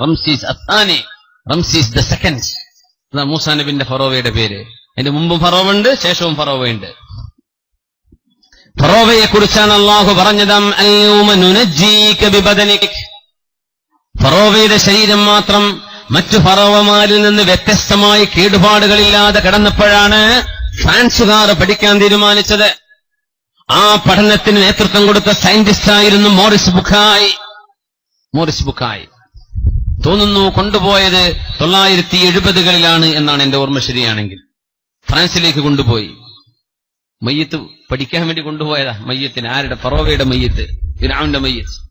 റംസീസ് അത്താനി Ramses the second അതാ മൂസാ നബിന്റെ ഫറോവയുടെ പേര്. അതിന്റെ മുമ്പും ഫറോവ ഉണ്ട് ശേഷവും ഫറോവയുണ്ട്. ഫറോവയെ കുറിച്ചാണ് അള്ളാഹു പറഞ്ഞത് ഫറോവയുടെ ശരീരം മാത്രം മറ്റു ഫറോവമാരിൽ നിന്ന് വ്യത്യസ്തമായി കേടുപാടുകളില്ലാതെ കിടന്നപ്പോഴാണ് ഫ്രാൻസുകാർ പഠിക്കാൻ തീരുമാനിച്ചത്. ആ പഠനത്തിന് നേതൃത്വം കൊടുത്ത സയന്റിസ്റ്റ് ആയിരുന്നു മോറിസ് ബുഖായി. മോറിസ് ബുഖായി. തോന്നുന്നു കൊണ്ടുപോയത് തൊള്ളായിരത്തി എഴുപതുകളിലാണ് എന്നാണ് എന്റെ ഓർമ്മ ശരിയാണെങ്കിൽ. ഫ്രാൻസിലേക്ക് കൊണ്ടുപോയി. മയ്യത്ത് പഠിക്കാൻ വേണ്ടി കൊണ്ടുപോയതാ മയ്യത്തിന്. ആരുടെ? ഫറോവയുടെ മയ്യത്ത്. ഫിറാവിന്റെ മയ്യത്ത്.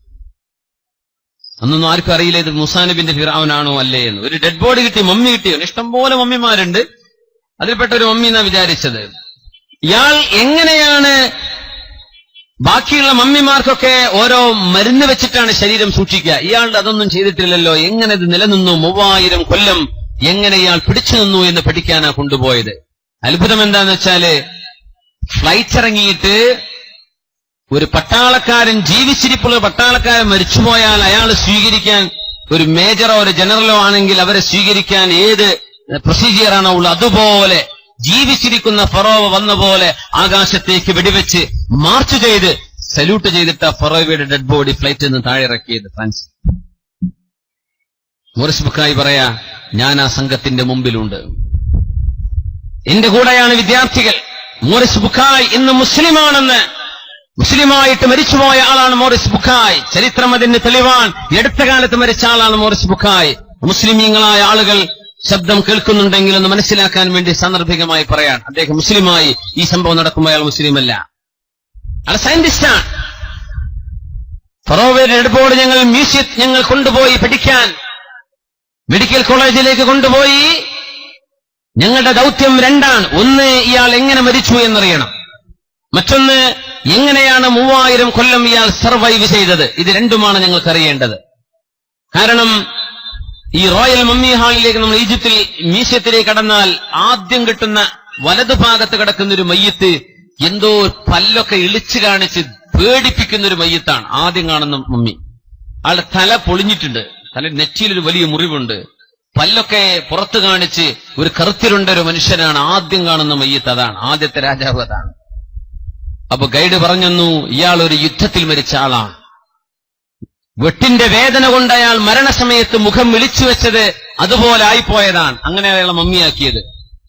അന്നൊന്നും ആർക്കും അറിയില്ല ഇത് മുസാനബിന്റെ ഫിറാവനാണോ അല്ലേ എന്ന്. ഒരു ഡെഡ് ബോഡി കിട്ടി മമ്മി കിട്ടിയോ? ഇഷ്ടംപോലെ മമ്മിമാരുണ്ട്. അതിൽപ്പെട്ട ഒരു മമ്മി എന്നാ വിചാരിച്ചത്. ഇയാൾ എങ്ങനെയാണ് ബാക്കിയുള്ള മമ്മിമാർക്കൊക്കെ ഓരോ മരുന്ന് വെച്ചിട്ടാണ് ശരീരം സൂക്ഷിക്കുക. ഇയാളുടെ അതൊന്നും ചെയ്തിട്ടില്ലല്ലോ. എങ്ങനെ ഇത് നിലനിന്നു? മൂവായിരം കൊല്ലം എങ്ങനെ ഇയാൾ പിടിച്ചു നിന്നു എന്ന് പഠിക്കാനാ കൊണ്ടുപോയത്? അത്ഭുതം എന്താന്ന് വെച്ചാൽ ഫ്ലൈറ്റ് ഇറങ്ങിയിട്ട് ഒരു പട്ടാളക്കാരൻ ജീവിച്ചിരിപ്പുള്ള പട്ടാളക്കാരൻ മരിച്ചുപോയാൽ അയാൾ സ്വീകരിക്കാൻ ഒരു മേജറോ ഒരു ജനറലോ ആണെങ്കിൽ അവരെ സ്വീകരിക്കാൻ ഏത് പ്രൊസീജിയറാണോ ഉള്ളത്? അതുപോലെ ജീവിച്ചിരിക്കുന്ന ഫറോവ വന്ന പോലെ ആകാശത്തേക്ക് വെടിവെച്ച് മാർച്ച് ചെയ്ത് സല്യൂട്ട് ചെയ്തിട്ട് ഫറോവയുടെ ഡെഡ് ബോഡി ഫ്ലൈറ്റിൽ നിന്ന് താഴെ ഇറക്കിയത് ഫ്രാൻസ്. മോറിസ് ബുക്കായി പറയാ ഞാൻ ആ സംഘത്തിന്റെ മുമ്പിലുണ്ട്. എന്റെ കൂടെയാണ് വിദ്യാർത്ഥികൾ. മോറിസ് ബുക്കായ് ഇന്ന് മുസ്ലിമാണെന്ന്. മുസ്ലിമായിട്ട് മരിച്ചുപോയ ആളാണ് മോറിസ് ബുക്കായ്. ചരിത്രം അതിന് തെളിവാൻ എടുത്ത കാലത്ത് മരിച്ച ആളാണ് മോറിസ് ബുക്കായ്. മുസ്ലിമീങ്ങളായ ആളുകൾ ശബ്ദം കേൾക്കുന്നുണ്ടെങ്കിൽ ഒന്ന് മനസ്സിലാക്കാൻ വേണ്ടി സാന്ദർഭികമായി പറയാൻ അദ്ദേഹം മുസ്ലിമായി ഈ സംഭവം നടക്കുമ്പോൾ അയാൾ മുസ്ലിമല്ല. അയാൾ സയന്റിസ്റ്റാണ് ഫറോവയുടെ എടുപ്പോട് ഞങ്ങൾ മ്യൂസിയം ഞങ്ങൾ കൊണ്ടുപോയി പഠിക്കാൻ. മെഡിക്കൽ കോളേജിലേക്ക് കൊണ്ടുപോയി. ഞങ്ങളുടെ ദൗത്യം രണ്ടാണ്. ഒന്ന് ഇയാൾ എങ്ങനെ മരിച്ചു എന്നറിയണം. മറ്റൊന്ന് എങ്ങനെയാണ് മൂവായിരം കൊല്ലം ഇയാൾ സർവൈവ് ചെയ്തത്. ഇത് രണ്ടുമാണ് ഞങ്ങൾക്ക് അറിയേണ്ടത്. കാരണം ഈ റോയൽ മമ്മി ഹാളിലേക്ക് നമ്മൾ ഈജിപ്തിൽ മീശത്തിലേക്ക് കടന്നാൽ ആദ്യം കിട്ടുന്ന വലതുഭാഗത്ത് കിടക്കുന്ന ഒരു മയ്യത്ത് എന്തോ പല്ലൊക്കെ ഇളിച്ചു കാണിച്ച് പേടിപ്പിക്കുന്ന ഒരു മയ്യത്താണ് ആദ്യം കാണുന്ന മമ്മി. ആളുടെ തല പൊളിഞ്ഞിട്ടുണ്ട്. തല നെറ്റിയിൽ ഒരു വലിയ മുറിവുണ്ട്. പല്ലൊക്കെ പുറത്തു കാണിച്ച് ഒരു കറുത്തിരുണ്ട ഒരു മനുഷ്യനാണ് ആദ്യം കാണുന്ന മയ്യത്ത്. അതാണ് ആദ്യത്തെ രാജാവ് അതാണ്. അപ്പൊ ഗൈഡ് പറഞ്ഞു ഇയാൾ ഒരു യുദ്ധത്തിൽ മരിച്ച ആളാണ്. വെട്ടിന്റെ വേദന കൊണ്ട് അയാൾ മരണസമയത്ത് മുഖം വിളിച്ചു വെച്ചത് അതുപോലെ ആയിപ്പോയതാണ്. അങ്ങനെ അയാളെ മമ്മിയാക്കിയത്.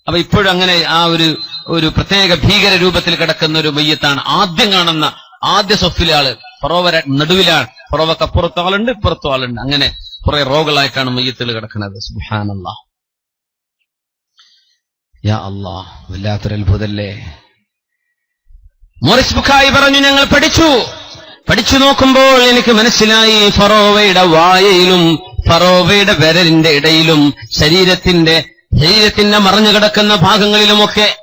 അപ്പൊ ഇപ്പോഴും അങ്ങനെ ആ ഒരു ഒരു പ്രത്യേക ഭീകര രൂപത്തിൽ കിടക്കുന്ന ഒരു മയ്യത്താണ് ആദ്യം കാണുന്ന ആദ്യ ആൾ. ഫറോവ നടുവിലാണ്. ഫറോവക്ക് അപ്പുറത്തും ആളുണ്ട് ഇപ്പുറത്തും ആളുണ്ട്. അങ്ങനെ കുറെ റോഗളായിട്ടാണ് മയ്യത്തിൽ കിടക്കുന്നത്. സുഹാനല്ല യാ അല്ലാ വല്ലാത്തൊരു അത്ഭുതല്ലേ മോറിസ് ബുഖായി പറഞ്ഞു ഞങ്ങൾ പഠിച്ചു. പഠിച്ചു നോക്കുമ്പോൾ എനിക്ക് മനസ്സിലായി ഫറോവയുടെ വായയിലും ഫറോവയുടെ വിരലിന്റെ ഇടയിലും ശരീരത്തിന്റെ ശരീരത്തിന്റെ മറഞ്ഞു കിടക്കുന്ന ഭാഗങ്ങളിലുമൊക്കെ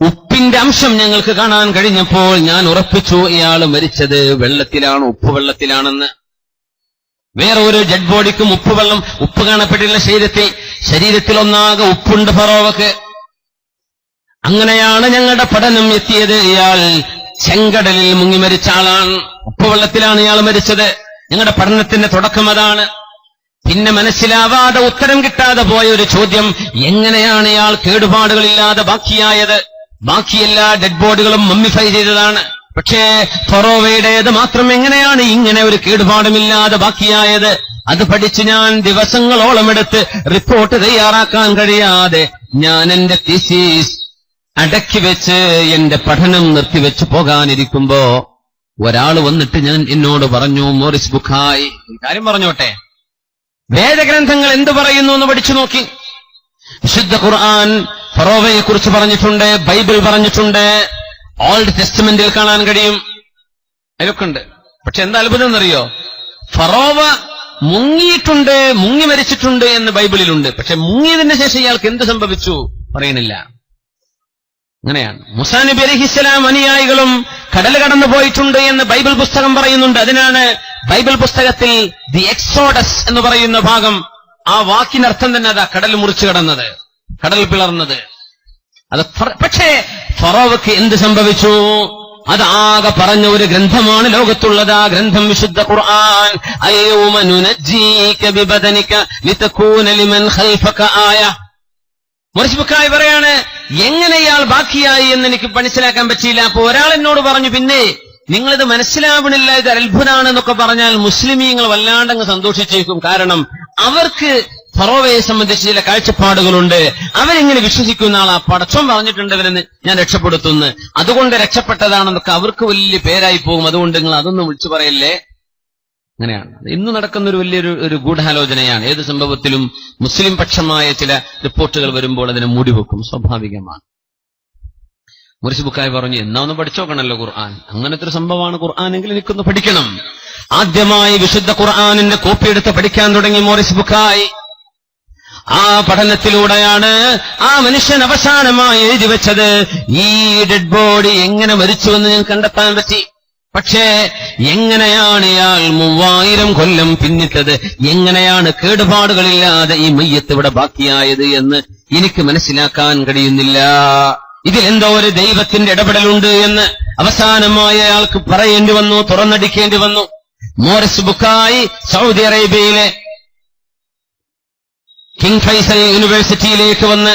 ഉപ്പിന്റെ അംശം ഞങ്ങൾക്ക് കാണാൻ കഴിഞ്ഞപ്പോൾ ഞാൻ ഉറപ്പിച്ചു ഇയാൾ മരിച്ചത് വെള്ളത്തിലാണ് ഉപ്പ് വെള്ളത്തിലാണെന്ന്. വേറെ ഒരു ജഡ് ബോഡിക്കും ഉപ്പ് വെള്ളം ഉപ്പ് കാണപ്പെട്ടിട്ടുള്ള ശരീരത്തിൽ. ശരീരത്തിൽ ഒന്നാകെ ഉപ്പുണ്ട് ഫറോവക്ക്. അങ്ങനെയാണ് ഞങ്ങളുടെ പഠനം എത്തിയത്. ഇയാൾ ചെങ്കടലിൽ മുങ്ങി മരിച്ച ആളാണ്. ഉപ്പുവെള്ളത്തിലാണ് ഇയാൾ മരിച്ചത്. ഞങ്ങളുടെ പഠനത്തിന്റെ തുടക്കം അതാണ്. പിന്നെ മനസ്സിലാവാതെ ഉത്തരം കിട്ടാതെ പോയ ഒരു ചോദ്യം എങ്ങനെയാണ് ഇയാൾ കേടുപാടുകളില്ലാതെ ബാക്കിയായത്? ബാക്കി എല്ലാ ഡെഡ് ബോഡികളും മമ്മിഫൈ ചെയ്തതാണ്. പക്ഷേ ഫൊറോവയുടേത് മാത്രം എങ്ങനെയാണ് ഇങ്ങനെ ഒരു കേടുപാടുമില്ലാതെ ബാക്കിയായത്? അത് പഠിച്ച് ഞാൻ ദിവസങ്ങളോളം എടുത്ത് റിപ്പോർട്ട് തയ്യാറാക്കാൻ കഴിയാതെ ഞാൻ എന്റെ തീസീസ് അടക്കി വെച്ച് എന്റെ പഠനം നിർത്തിവെച്ച് പോകാനിരിക്കുമ്പോ ഒരാൾ വന്നിട്ട് ഞാൻ എന്നോട് പറഞ്ഞു മോറിസ് ബുഖായി കാര്യം പറഞ്ഞോട്ടെ. വേദഗ്രന്ഥങ്ങൾ എന്ത് പറയുന്നു എന്ന് പഠിച്ചു നോക്കി. വിശുദ്ധ ഖുർആൻ ഫറോവയെ കുറിച്ച് പറഞ്ഞിട്ടുണ്ട് ബൈബിൾ പറഞ്ഞിട്ടുണ്ട് ഓൾഡ് ടെസ്റ്റ്മെന്റിൽ കാണാൻ കഴിയും. അതിലൊക്കെ ഉണ്ട്. പക്ഷെ എന്താ അത്ഭുതം എന്നറിയോ? ഫറോവ മുങ്ങിയിട്ടുണ്ട് മുങ്ങി മരിച്ചിട്ടുണ്ട് എന്ന് ബൈബിളിലുണ്ട്. പക്ഷെ മുങ്ങിയതിന് ശേഷം ഇയാൾക്ക് എന്ത് സംഭവിച്ചു? പറയണില്ല അങ്ങനെയാണ്. മുസാ നബി അലഹിസ്സലാം അനുയായികളും കടൽ കടന്നു പോയിട്ടുണ്ട് എന്ന് ബൈബിൾ പുസ്തകം പറയുന്നുണ്ട്. അതിനാണ് ബൈബിൾ പുസ്തകത്തിൽ ദി എക്സോഡസ് എന്ന് പറയുന്ന ഭാഗം ആ വാക്കിനർത്ഥം തന്നെ അതാ കടൽ മുറിച്ചു കടന്നത് കടൽ പിളർന്നത്. അത് പക്ഷേ ഫറോവക്ക് എന്ത് സംഭവിച്ചു? അതാകെ പറഞ്ഞ ഒരു ഗ്രന്ഥമാണ് ലോകത്തുള്ളത്. ആ ഗ്രന്ഥം വിശുദ്ധ ഖുർആൻ. മുറിച്ചു മുറിച്ചുബുക്കായി പറയാണ് എങ്ങനെ ഇയാൾ ബാക്കിയായി എന്ന് എനിക്ക് മനസ്സിലാക്കാൻ പറ്റിയില്ല. അപ്പൊ ഒരാൾ എന്നോട് പറഞ്ഞു പിന്നെ നിങ്ങളിത് മനസ്സിലാവണില്ല ഇത് അത്ഭുതമാണ് എന്നൊക്കെ പറഞ്ഞാൽ മുസ്ലിമീങ്ങൾ വല്ലാണ്ടങ്ങ് സന്തോഷിച്ചേക്കും. കാരണം അവർക്ക് ഫറോവയെ സംബന്ധിച്ച് ചില കാഴ്ചപ്പാടുകളുണ്ട്. അവരിങ്ങനെ വിശ്വസിക്കുന്ന ആളാ? പടച്ചോൻ പറഞ്ഞിട്ടുണ്ട് ഇവരെന്ന് ഞാൻ രക്ഷപ്പെടുത്തുന്നു. അതുകൊണ്ട് രക്ഷപ്പെട്ടതാണെന്നൊക്കെ അവർക്ക് വലിയ പേരായി പോകും. അതുകൊണ്ട് നിങ്ങൾ അതൊന്നും വിളിച്ചു പറയല്ലേ? അങ്ങനെയാണ്. ഇന്ന് നടക്കുന്ന ഒരു വലിയൊരു ഒരു ഗൂഢാലോചനയാണ്. ഏത് സംഭവത്തിലും മുസ്ലിം പക്ഷമായ ചില റിപ്പോർട്ടുകൾ വരുമ്പോൾ അതിനെ മൂടിവെക്കും. സ്വാഭാവികമാണ്. മുറിച്ചു ബുക്കായി പറഞ്ഞു എന്നാ ഒന്ന് പഠിച്ചോക്കണല്ലോ ഖുർആൻ. അങ്ങനത്തെ ഒരു സംഭവമാണ് ഖുർആാനെങ്കിൽ എനിക്കൊന്ന് പഠിക്കണം. ആദ്യമായി വിശുദ്ധ ഖുർആാനിന്റെ കോപ്പി എടുത്ത് പഠിക്കാൻ തുടങ്ങി മോറിസ് ബുക്കായി ആ പഠനത്തിലൂടെയാണ് ആ മനുഷ്യൻ അവസാനമായി എഴുതി വെച്ചത്. ഈ ഡെഡ് ബോഡി എങ്ങനെ മരിച്ചുവെന്ന് ഞാൻ കണ്ടെത്താൻ പറ്റി. പക്ഷേ എങ്ങനെയാണ് ഇയാൾ മൂവായിരം കൊല്ലം പിന്നിട്ടത്? എങ്ങനെയാണ് കേടുപാടുകളില്ലാതെ ഈ മയ്യത്ത് ഇവിടെ ബാക്കിയായത് എന്ന് എനിക്ക് മനസ്സിലാക്കാൻ കഴിയുന്നില്ല. ഇതിലെന്തോ ഒരു ദൈവത്തിന്റെ ഇടപെടലുണ്ട് എന്ന് അവസാനമായ അയാൾക്ക് പറയേണ്ടി വന്നു തുറന്നടിക്കേണ്ടി വന്നു. Maurice Bucaille Saudi Arabia king Faisal യൂണിവേഴ്സിറ്റിയിലേക്ക് വന്ന്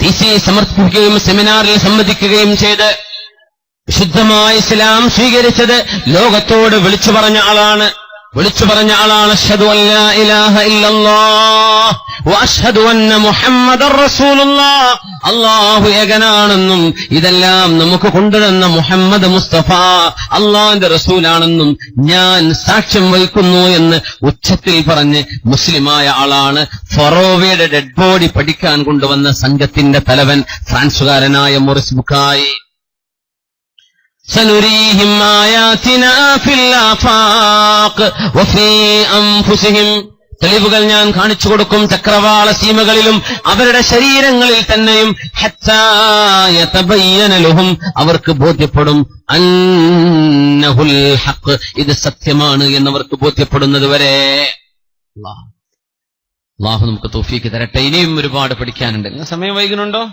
ടി സി സമർപ്പിക്കുകയും സെമിനാറിൽ സംവദിക്കുകയും ചെയ്ത് വിശുദ്ധമായ ഇസ്ലാം സ്വീകരിച്ചത് ലോകത്തോട് വിളിച്ചു പറഞ്ഞ ആളാണ്. വിളിച്ചു പറഞ്ഞ ആളാണ്. ഇലാഹ ഇല്ലല്ലാഹ് വഅഷ്ഹദു അന്ന അല്ലാഹു ഏകനാണെന്നും ഇതെല്ലാം നമുക്ക് കൊണ്ടുവന്ന മുഹമ്മദ് മുസ്തഫ അള്ളാഹിന്റെ റസൂലാണെന്നും ഞാൻ സാക്ഷ്യം വഹിക്കുന്നു എന്ന് ഉച്ചത്തിൽ പറഞ്ഞ് മുസ്ലിമായ ആളാണ്. ഫറോവയുടെ ഡെഡ് ബോഡി പഠിക്കാൻ കൊണ്ടുവന്ന സംഘത്തിന്റെ തലവൻ ഫ്രാൻസുകാരനായ മൊറിസ് ബുക്കായി. سنريهم آياتنا في الآفاق وفي أنفسهم തെളിവുകൾ ഞാൻ കാണിച്ചു കൊടുക്കും ചക്രവാള സീമകളിലും അവരുടെ ശരീരങ്ങളിൽ തന്നെയും ഹത്താ യതബയ്യന ലഹും അവർക്ക് ബോധ്യപ്പെടും അന്നഹുൽ ഹഖ് ഇത് സത്യമാണ് എന്നവർക്ക് ബോധ്യപ്പെടുന്നത് വരെ അല്ലാഹ് അള്ളാഹു നമുക്ക് തോഫിക്ക് തരട്ടെ ഇനിയും ഒരുപാട് പഠിക്കാനുണ്ട് നിങ്ങൾ സമയം വൈകുന്നുണ്ടോ